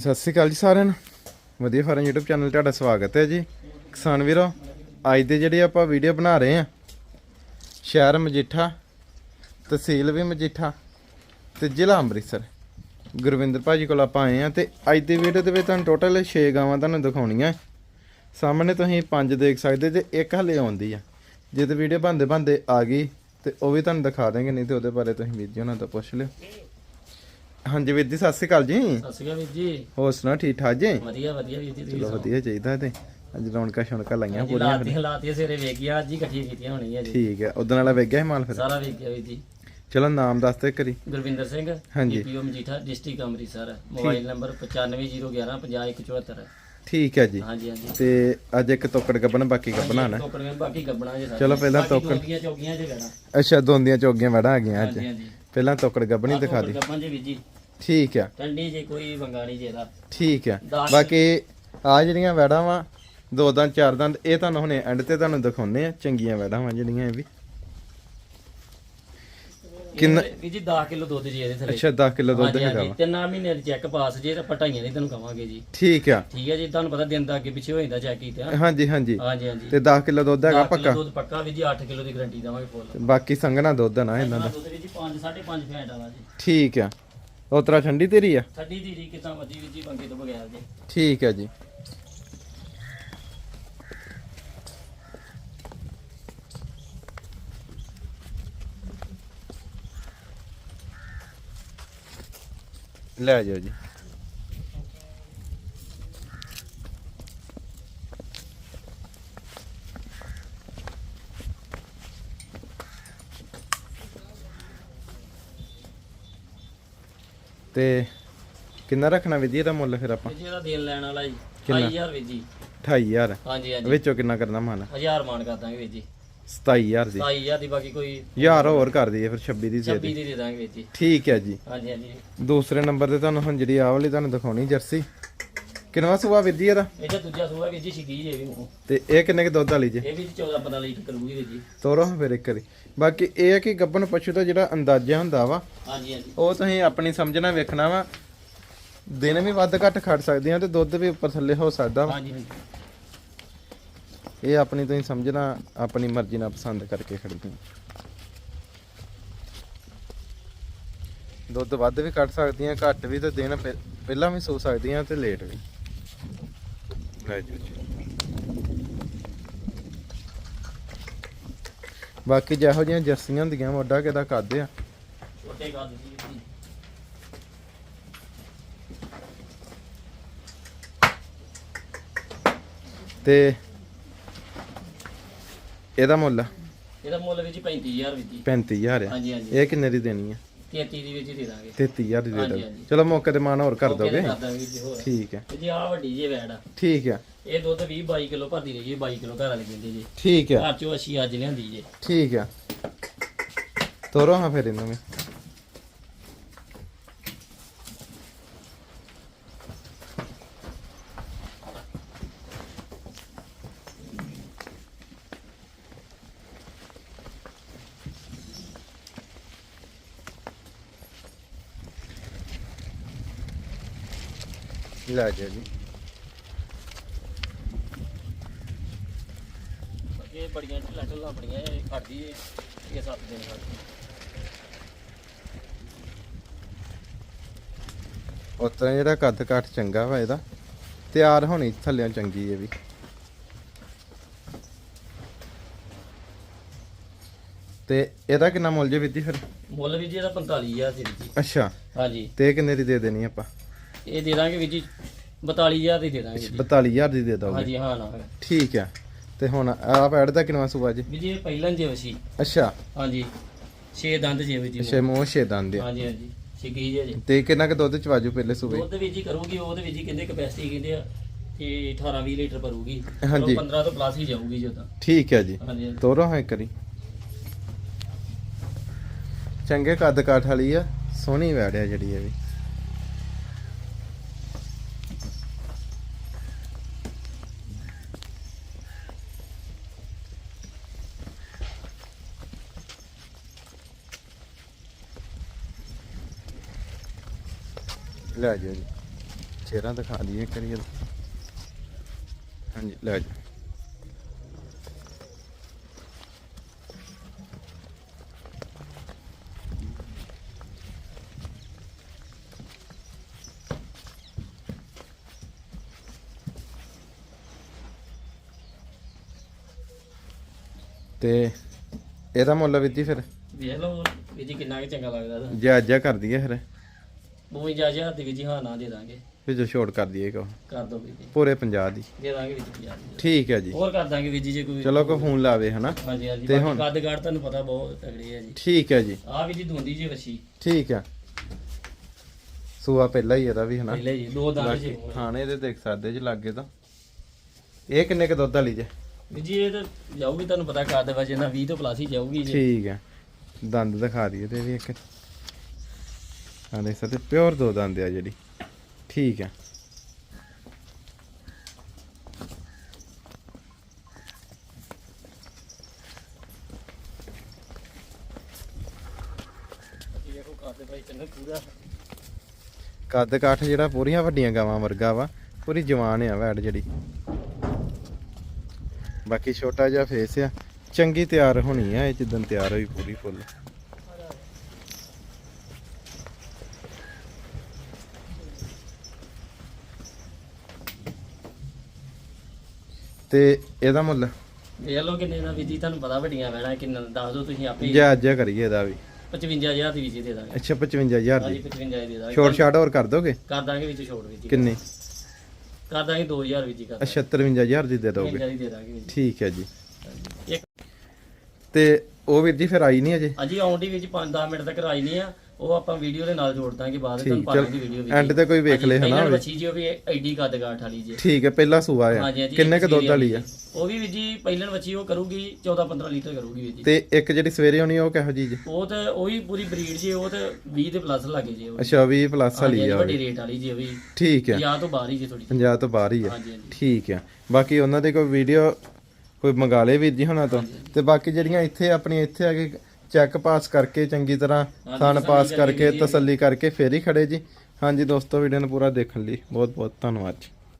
ਸਤਿ ਸ਼੍ਰੀ ਅਕਾਲ ਜੀ ਸਾਰਿਆਂ ਨੂੰ। ਵਧੀਆ ਫਾਰਮ YouTube ਚੈਨਲ ਤੁਹਾਡਾ ਸਵਾਗਤ ਹੈ ਜੀ। ਕਿਸਾਨ ਵੀਰੋ, ਅੱਜ ਦੇ ਜਿਹੜੇ ਆਪਾਂ ਵੀਡੀਓ ਬਣਾ ਰਹੇ ਆ ਸ਼ਹਿਰ ਮਜੀਠਾ, ਤਹਿਸੀਲ ਵੀ ਮਜੀਠਾ ਤੇ ਜ਼ਿਲ੍ਹਾ ਅੰਮ੍ਰਿਤਸਰ। ਗੁਰਵਿੰਦਰ ਭਾਜੀ ਕੋਲ ਆਪਾਂ ਆਏ ਆ ਤੇ ਅੱਜ ਦੀ ਵੀਡੀਓ ਦੇ ਵਿੱਚ ਤੁਹਾਨੂੰ ਟੋਟਲ 6 ਗਾਵਾਂ ਤੁਹਾਨੂੰ ਦਿਖਾਉਣੀਆਂ। ਸਾਹਮਣੇ ਤੁਸੀਂ 5 ਦੇਖ ਸਕਦੇ ਜੇ ਇੱਕ ਹਲੇ ਆਉਂਦੀ ਆ। ਜੇ ਤੇ ਵੀਡੀਓ ਬੰਦੇ ਬੰਦੇ ਆ ਗਈ ਤੇ ਉਹ ਵੀ ਤੁਹਾਨੂੰ ਦਿਖਾ ਦੇਣਗੇ ਨਹੀਂ ਤੇ ਉਹਦੇ ਬਾਰੇ ਤੁਸੀਂ ਵੀਰ ਜੀ ਉਹਨਾਂ ਤੋਂ ਪੁੱਛ ਲਿਓ। ਹਾਂਜੀ ਵੀਰ ਜੀ ਸਤਿ ਸ਼੍ਰੀ ਅਕਾਲ ਜੀ। ਸਤਿ ਸ਼੍ਰੀ ਅਕਾਲ ਵੀਰ ਜੀ। ਹੋਰ ਸੁਣਾ ਠੀਕ ਠਾਕ ਜੀ? ਵਧੀਆ ਵਧੀਆ ਵੀਰ ਜੀ ਤੁਸੀਂ ਚਲੋ ਵਧੀਆ ਚਾਹੀਦਾ ਤੇ। ਅੱਜ ਰੌਣਕਾਂ ਸ਼ੌਣਕਾਂ ਲਾਈਆਂ ਪੂਰੀਆਂ ਲਾਤੀ ਹਲਾਤੀ ਸਵੇਰੇ ਵੇਖ ਗਿਆ ਅੱਜ ਹੀ ਇਕੱਠੀ ਕੀਤੀਆਂ ਹੋਣੀਆਂ ਜੀ। ਠੀਕ ਹੈ ਉਦੋਂ ਵਾਲਾ ਵੇਖ ਗਿਆ ਮਾਲ ਫਿਰ? ਸਾਰਾ ਵੇਖ ਗਿਆ ਵੀਰ ਜੀ। ਚਲੋ ਨਾਮ ਦੱਸ ਤੇ ਕਰੀ ਗੁਰਵਿੰਦਰ ਸਿੰਘ ਹਾਂਜੀ। PO Majitha district Amritsar mobile number 9501 50174 ਠੀਕ ਹੈ ਜੀ। ਹਾਂਜੀ ਹਾਂਜੀ। ਤੇ ਅੱਜ ਇੱਕ ਤੋਕੜ ਗੱਬਣ ਬਾਕੀ ਗੱਬਣਾ ਨਾ? ਟੋਕਰੀਆਂ ਬਾਕੀ ਗੱਬਣਾ ਜੇ ਚਲੋ ਪਹਿਲਾਂ ਦੋਂਦੀਆਂ ਚੌਕੀਆਂ ਜੇ ਗੜਾ ਅੱਛਾ ਦੋਂਦੀਆਂ ਚੋਗੀਆਂ ਵੜਾ ਆ ਗਈਆਂ ਅੱਜ। ਹਾਂਜੀ ਹਾਂਜੀ। ਪਹਿਲਾਂ ਤੋਕੜ ਗੱਬਣੀ ਦਿਖਾ ਦੀ। ਗੱਬਾਂ ਜੇ ਵੀਰ ਜੀ। ਠੀਕ ਆ। ਠੰਡੀ ਜੇ ਕੋਈ ਵੰਗਾ ਨਹੀਂ ਜੇ ਦਾ ਠੀਕ ਆ। ਦਸ- ਬਾਕੀ ਆ ਜਿਹੜੀਆਂ ਵੈੜਾਂ ਵਾ ਦੋ ਦੰਦ ਚਾਰ ਦੰਦ ਇਹ ਤੁਹਾਨੂੰ ਹੁਣੇ ਐਂਡ ਤੇ ਤੁਹਾਨੂੰ ਦਿਖਾਉਨੇ ਆ ਚੰਗੀਆਂ ਵੈੜਾਂ ਵਾ ਜਿਹੜੀਆਂ ਇਹ ਵੀ। ਕਿੰਨਾ- ਵੀਰ ਜੀ 10 ਕਿਲੋ ਦੁੱਧ ਜੀ ਇਹਦੇ ਥੱਲੇ। ਅੱਛਾ 10 ਕਿਲੋ ਦੁੱਧ ਹਾਂਜੀ ਹੈਗਾ ਹਾਂਜੀ ਵਾ। ਤਿੰਨਾਂ ਮਹੀਨੇ ਦੀ ਚੈੱਕ ਪਾਸ ਜੇ ਤਾਂ ਪਟਾਈਆਂ ਨਹੀਂ ਤੁਹਾਨੂੰ ਕਵਾਂਗੇ ਜੀ। ਠੀਕ ਆ। ਠੀਕ ਹੈ ਜੀ ਤੁਹਾਨੂੰ ਪਤਾ ਦਿਨ ਦਾ ਅੱਗੇ ਪਿੱਛੇ ਹੋ ਜਾਂਦਾ ਚੈੱਕ ਕੀਤਾ ਹਾਂਜੀ ਹਾਂਜੀ। ਹਾਂਜੀ ਹਾਂਜੀ। ਤੇ 10 ਕਿਲੋ ਦੁੱਧ ਹੈਗਾ ਦਸ ਕਿੱਲੋ ਪੱਕਾ? ਦੁੱਧ ਪੱਕਾ ਵੀ ਜੀ 8 ਕਿਲੋ ਦੀ ਗਾਰੰਟੀ ਦਵਾਂਗੇ ਫੁੱਲ ਤੇ ਬਾਕੀ ਸੰਘਣਾ ਦੁੱਧ ਆ ਨਾ ਇਹਨਾਂ ਦਾ। ਦੁੱਧ ਵੀ ਜੀ 5 5.5 ਫੈਟ ਵਾਲਾ ਜੀ। ਠੀਕ ਆ। ਉਤਰਾ ਠੰਡੀ ਤੇਰੀ ਆ? ਠੱਡੀ ਦੀ ਜੀ ਕਿਤਾ ਮੱਜੀ ਵੀ ਜੀ ਬੰਗੇ ਤੋਂ ਬਗੈਰ ਜੀ। ਠੀਕ ਆ ਜੀ। ਲੈ ਜਾਓ ਜੀ। ਤੇ ਕਿੰਨਾ ਰੱਖਣਾ ਵਿਧੀ ਦਾ ਮੁੱਲ ਫਿਰ ਆਪਾਂ? ਜੀ ਇਹਦਾ ਦੇਣ ਲੈਣ ਵਾਲਾ ਜੀ ਕਿੰਨਾ? 28000 ਵੀ ਜੀ। 28000 ਹਾਂਜੀ ਹਾਂਜੀ। ਵਿੱਚੋਂ ਕਿੰਨਾ ਕਰਨਾ ਮਨ? 1000 ਮਾਨ ਕਰ ਦਾਂਗੇ ਵੀ ਜੀ। 27000 ਦੀ। 27000 ਦੀ ਬਾਕੀ ਕੋਈ ਯਾਰ ਹੋਰ ਕਰ ਦਈਏ ਫਿਰ 26 ਦੀ ਦੇ 26 ਦੇ ਦੀ ਦਾਂਗੇ ਵੀ ਜੀ। ਠੀਕ ਹੈ ਜੀ। ਹਾਂਜੀ ਹਾਂਜੀ। ਦੂਸਰੇ ਨੰਬਰ ਤੇ ਤੁਹਾਨੂੰ ਹੁਣ ਜਿਹੜੀ ਆਹ ਵਾਲੀ ਤੁਹਾਨੂੰ ਦਿਖਾਉਣੀ ਜਰਸੀ। ਕਿੰਨਵਾ ਸੁਆ ਵਿਧੀ ਇਹਦਾ? ਇਹ ਤਾਂ ਦੂਜਾ ਸੂਆ ਵੀ ਜੀ ਜੇ ਵੀ ਮੂੰਹ। ਤੇ ਇਹ ਕਿੰਨੇ ਕੁ ਦੁੱਧ ਵਾਲੀ ਜੇ? ਇਹ ਵੀ 14 15 ਲੀਟਰ ਕਰੂਗੀ ਵੀ ਜੀ। ਤੋਰੋ ਫਿਰ ਇੱਕ ਵਾਰੀ। ਬਾਕੀ ਇਹ ਹੈ ਕਿ ਗੱਬਣ ਪਸ਼ੂ ਦਾ ਜਿਹੜਾ ਅੰਦਾਜ਼ਾ ਹੁੰਦਾ ਵਾ ਹਾਂਜੀ ਹਾਂਜੀ। ਉਹ ਤੁਸੀਂ ਆਪਣੀ ਸਮਝਣਾ ਵੇਖਣਾ ਵਾ। ਦਿਨ ਵੀ ਵੱਧ ਘੱਟ ਖੜ ਸਕਦੇ ਆ ਤੇ ਦੁੱਧ ਵੀ ਉੱਪਰ ਥੱਲੇ ਹੋ ਸਕਦਾ ਵਾ। ਹਾਂਜੀ ਹਾਂਜੀ। ਇਹ ਆਪਣੀ ਤੁਸੀਂ ਸਮਝਣਾ ਆਪਣੀ ਮਰਜ਼ੀ ਨਾਲ ਪਸੰਦ ਕਰਕੇ ਖੜਦੀ ਦੁੱਧ ਵੱਧ ਵੀ ਕੱਢ ਸਕਦੀਆਂ ਘੱਟ ਵੀ ਤੇ ਦਿਨ ਪਹਿ- ਪਹਿਲਾਂ ਵੀ ਸੋ ਸਕਦੀਆਂ ਤੇ ਲੇਟ ਵੀ। ਲੈ ਜੀ ਬਾਕੀ ਜਿਹੋ ਜਿਹੀਆਂ ਜਰਸੀਆਂ ਹੁੰਦੀਆਂ ਮੋਢਾ ਕਿਦਾ ਕਰਦੇ ਆ ਛੋਟੇ ਕਰ ਦਿੱਤੀ ਜੀ। ਤੇ ਇਹਦਾ ਮੁੱਲ? ਇਹਦਾ ਮੁੱਲ ਵੀ ਜੀ 35000 ਵੀ ਜੀ। 35000 ਆ। ਹਾਂਜੀ ਹਾਂਜੀ। ਇਹ ਕਿੰਨੇ ਦੀ ਦੇਣੀ ਆ? 33 ਦੀ ਵਿੱਚ ਹੀ ਦੇ ਦਾਂਗੇ। 33000 ਦੀ ਦੇ ਹਾਂਜੀ। ਚਲੋ ਮੌਕੇ ਤੇ ਮਾਨ ਹੋਰ ਕਰ ਦੋਗੇ। ਕਰ ਦਾਂਗੇ ਜੀ ਹੋਰ। ਠੀਕ ਹੈ। ਤੇ ਜੀ ਆ ਵੱਡੀ ਜੇ ਵੈੜ ਆ। ਠੀਕ ਹੈ। ਇਹ ਦੁੱਧ 20 22 ਕਿਲੋ ਭਰਦੀ ਰਹੀ ਜੀ 22 ਕਿਲੋ ਘਰ ਵਾਲੀ ਦਿੰਦੀ ਜੀ। ਠੀਕ ਹੈ। ਘਰ ਚੋਂ ਅਸੀਂ ਅੱਜ ਲਿਆਂਦੀ ਜੀ। ਠੀਕ ਹੈ। ਤੋਰੋ ਹਾਂ ਫਿਰ ਇਹਨੂੰ ਵੀ। ਲੈ ਜਾ ਜੀ ਇਹ ਬੜੀਆਂ ਢਿੱਲਾਂ ਢਿੱਲਾਂ ਬੜੀਆਂ ਇਹ ਖੜਦੀ ਏ ਇਹ ਸੱਤ ਦਿਨ ਖੜਦੀ ਉਤਰਾ ਜਿਹੜਾ ਕੱਦ ਕਾਠ ਚੰਗਾ ਵਾ ਇਹਦਾ ਤਿਆਰ ਹੋਣੀ ਥੱਲਿਆਂ ਚੰਗੀ ਇਹ ਵੀ। ਤੇ ਇਹਦਾ ਕਿੰਨਾ ਮੁੱਲ ਜੇ ਵਿੱਦੀ ਫਿਰ? ਮੁੱਲ ਵੀ ਜੀ ਇਹਦਾ 45000 ਦੀ ਜੀ। ਅੱਛਾ। ਹਾਂਜੀ। ਤੇ ਇਹ ਕਿੰਨੇ ਦੀ ਦੇ ਦੇਣੀ ਆਪਾਂ? ਇਹ ਦੇ ਦਾਂਗੇ ਵੀ ਜੀ 42000 ਦੀ ਦੇ ਦਾਂਗੇ ਜੀ। 42000 ਦੀ ਦੇ ਦੋਗੇ? ਹਾਂਜੀ ਹਾਂ ਨਾ। ਠੀਕ ਹੈ ਤੇ ਹੁਣ ਆਪ ਐਡ ਦਾ ਕਿੰਨਾ ਸੂਆ ਜੀ? ਵੀ ਜੀ ਇਹ ਪਹਿਲਾਂ ਜੇ ਵਸੀ। ਅੱਛਾ। ਹਾਂਜੀ 6 ਦੰਦ ਜੇ ਵੀ ਜੀ ਛੇ ਮੋਹ ਛੇ ਦੰਦ ਆ। ਹਾਂਜੀ ਹਾਂਜੀ ਛਿੱਗੀ ਜੇ ਜੀ। ਤੇ ਕਿੰਨਾ ਕੁ ਦੁੱਧ ਚ ਵਾਜੂ ਪਹਿਲੇ ਸੂਬੇ ਦੁੱਧ ਵੀ ਜੀ ਕਰੂਗੀ ਉਹਦੇ ਵਿੱਚ ਹੀ ਕਹਿੰਦੇ ਕਪੈਸਿਟੀ ਕਹਿੰਦੇ ਆ ਕਿ 18 20 ਲੀਟਰ ਭਰੂਗੀ। ਹਾਂਜੀ। ਉਹ 15 ਤੋਂ ਪਲੱਸ ਹੀ ਜਾਊਗੀ ਜੀ ਉਦਾਂ ਠੀਕ ਹੈ ਜੀ। ਹਾਂਜੀ। ਤੋਰੋ ਹਾਂ ਕਰੀ ਚੰਗੇ ਕੱਦ ਕਾਠ ਵਾਲੀ ਆ ਸੋਹਣੀ ਵੈੜਿਆ ਜਿਹੜੀ ਇਹ ਵੀ। ਲੈ ਜਾਓ ਜੀ। ਚਿਹਰਾ ਦਿਖਾ ਦਈਏ ਕਰੀਏ ਹਾਂਜੀ ਲੈ ਜਾ ਤੇ ਇਹਦਾ ਮੁੱਲ ਵੀ ਫਿਰ? ਵੇਖ ਲਓ ਵੀਰ ਜੀ ਕਿੰਨਾ ਕੁ ਚੰਗਾ ਲੱਗਦਾ। ਤੁਹਾਨੂੰ ਜਾਇਜ਼ਾ ਕਰ ਦਈਏ ਫਿਰ। 52000 ਦੀ ਵੀਰ ਜੀ ਹਾਂ ਨਾ ਦੇ ਦਾਂਗੇ। ਫਿਰ ਜੋ ਛੋਟ ਕਰ ਦਈਏ ਕੋ ਕਰ ਦੋ ਵੀਰ ਜੀ ਪੂਰੇ 50 ਦੀ। ਦੇ ਦਾਂਗੇ ਵੀਰ ਜੀ 50 ਦੀ। ਠੀਕ ਹੈ ਜੀ। ਹੋਰ ਕਰ ਦਾਂਗੇ ਵੀਰ ਜੀ ਜੇ ਕੋਈ ਚਲੋ ਕੋ ਫੋਨ ਲਾਵੇ ਹਨਾ? ਹਾਂਜੀ ਹਾਂਜੀ। ਤੇ ਹੁਣ- ਕੱਦ ਗਾੜ ਤੁਹਾਨੂੰ ਪਤਾ ਬਹੁਤ ਤਗੜੀ ਹੈ ਜੀ। ਠੀਕ ਹੈ ਜੀ। ਆਹ ਵੀਰ ਜੀ ਧੁੰਦੀ ਜੀ ਵਛੀ। ਠੀਕ ਹੈ। ਸੂਆ ਪਹਿਲਾਂ ਹੀ ਇਹਦਾ ਵੀ ਹਨਾ? ਪਹਿਲੇ ਜੀ ਦੋ ਦੰਦ ਜੀ ਖਾਣੇ ਦੇ ਦੇਖ ਸਕਦੇ ਜੀ ਲੱਗੇ ਤਾਂ। ਇਹ ਕਿੰਨੇ ਕ ਦੁੱਧ ਵਾਲੀ ਜੇ? ਜੀ ਇਹ ਤਾਂ ਜਾਊਗੀ ਤੁਹਾਨੂੰ ਪਤਾ ਕੱਦ ਵਜੇ ਨਾਲ 20 ਤੋਂ ਪਲੱਸ ਹੀ ਜਾਊਗੀ ਜੀ। ਠੀਕ ਹੈ। ਦੰਦ ਦਿਖਾ ਦਈਏ ਤੇ ਵੀ ਇੱਕ। ਹਾਂ ਦੇਖ ਸਕਦੇ ਪਿਓਰ ਦੋ ਦੰਦ ਆ ਜਿਹੜੀ। ਠੀਕ ਹੈ ਕੱਦ ਭਾਈ ਕਾਠ ਜਿਹੜਾ ਪੂਰੀਆਂ ਵੱਡੀਆਂ ਗਾਵਾਂ ਵਰਗਾ ਵਾ, ਪੂਰੀ ਜਵਾਨ ਆ ਵੈੜ ਜਿਹੜੀ। ਬਾਕੀ ਛੋਟਾ ਜਿਹਾ ਫੇਸ ਆ, ਚੰਗੀ ਤਿਆਰ ਹੋਣੀ ਆ, ਇਹ ਜਿੱਦਣ ਤਿਆਰ ਹੋਈ ਪੂਰੀ ਫੁੱਲ। ਤੇ ਇਹਦਾ ਮੁੱਲ? ਵੇਖ ਲਓ ਕਿੰਨੇ ਦਾ ਵੀਰ ਜੀ ਤੁਹਾਨੂੰ ਪਤਾ ਵੱਡੀਆਂ ਵੈਣਾ ਕਿੰਨਾ ਦੱਸ ਦਿਓ ਤੁਸੀਂ ਆਪੇ ਜਾਇਜ਼ ਜਿਹਾ ਕਰੀਏ ਇਹਦਾ ਵੀ। 55000 ਦੀ ਵੀਰ ਜੀ ਦੇ ਦਾਂਗੇ। ਅੱਛਾ 55000 ਹਾਂਜੀ ਦੀ। 55 ਦੀ ਦੇ ਦਾਂਗੇ। ਛੋਟ ਛਾਟ ਹੋਰ ਕਰ ਦੋਗੇ? ਕਰ ਦਾਂਗੇ ਵਿੱਚ ਛੋੜ ਵੀਰ ਜੀ। ਕਿੰਨੇ? ਕਰ ਦਾਂਗੇ 2000 ਵੀਰ ਜੀ ਕਰ ਅੱਛਾ 53000 ਦੀ ਦੇ ਦੋਗੇ। 55 ਦੀ ਦੇ ਦਾਂਗੇ ਠੀਕ ਹੈ ਜੀ। ਹਾਂਜੀ। ਇੱਕ ਤੇ ਉਹ ਵੀਰ ਜੀ ਫਿਰ ਆਈ ਨਹੀਂ ਅਜੇ? ਅਜੀ ਆਉਂਦੀ ਵਿੱਚ 5-10 ਮਿੰਟ ਤੱਕ ਆਈ ਨਹੀਂ ਆ। ਉਹ ਆਪਾਂ ਵੀਡੀਓ ਦੇ ਨਾਲ ਜੋੜ ਦਾਂਗੇ ਬਾਅਦ ਵਿੱਚ ਤੁਹਾਨੂੰ ਚਲ, ਪਾਵਾਂਗੇ ਵੀਡੀਓ ਵਿੱਚ। end ਤੇ ਕੋਈ ਵੇਖ ਲੇ ਹਨਾ ਵੀ। ਬੱਚੀ ਜੀ ਉਹ ਵੀ ਐਡੀ ਕੱਦ ਗਾਠ ਵਾਲੀ ਜੀ। ਠੀਕ ਹੈ ਪਹਿਲਾ ਸੂਆ ਹਾਂਜੀ, ਕਿੰਨੇ ਕ ਦੁੱਧ ਵਾਲੀ ਆ? ਉਹ ਵੀ। ਵੀਰ ਜੀ ਪਹਿਲਣ ਬੱਚੀ ਉਹ ਕਰੂਗੀ 14-15 ਲੀਟਰ ਕਰੂਗੀ ਵੀਰ ਜੀ। ਤੇ ਇੱਕ ਜਿਹੜੀ ਸਵੇਰੇ ਆਉਣੀ ਉਹ ਕਿਹੋ ਜੀ ਜੀ? ਉਹ ਤੇ ਉਹ ਵੀ ਪੂਰੀ ਬਰੀਡ ਜੀ ਉਹ ਤੇ 20 ਦੇ ਪਲੱਸ ਲੱਗੇ ਜੀ ਅੱਛਾ 20 ਪਲੱਸ ਵਾਲੀ ਆ ਉਹ ਵੱਡੀ ਵੀ। ਰੇਟ ਵਾਲੀ ਜੀ ਉਹ ਵੀ। ਠੀਕ ਹੈ 50 ਤੋਂ ਬਾਹਰ ਹੀ ਜੀ ਥੋੜੀ 50 ਤੋਂ ਬਾਹਰ ਹੀ ਹਾਂਜੀ ਠੀਕ ਆ। ਬਾਕੀ ਉਹਨਾਂ ਦੇ ਕੋਈ ਵੀਡੀਓ ਕੋਈ ਮੰਗਾ ਲੇ ਵੀਰ ਜੀ ਹੁਣਾਂ ਤੋਂ? ਤੇ ਬਾਕੀ ਜਿਹੜੀਆਂ ਇੱਥੇ ਆਪਣੀਆਂ ਇੱਥੇ ਆ ਕੇ ਚੈੱਕ ਪਾਸ ਕਰਕੇ ਚੰਗੀ ਤਰ੍ਹਾਂ ਥਣ ਪਾਸ ਕਰਕੇ। ਤਸੱਲੀ ਕਰਕੇ ਫੇਰ ਹੀ ਖੜੇ ਜੀ ਹਾਂਜੀ ਦੋਸਤੋ ਵੀਡੀਓ ਨੂੰ ਪੂਰਾ ਦੇਖਣ ਲਈ ਬਹੁਤ ਬਹੁਤ ਧੰਨਵਾਦ ਜੀ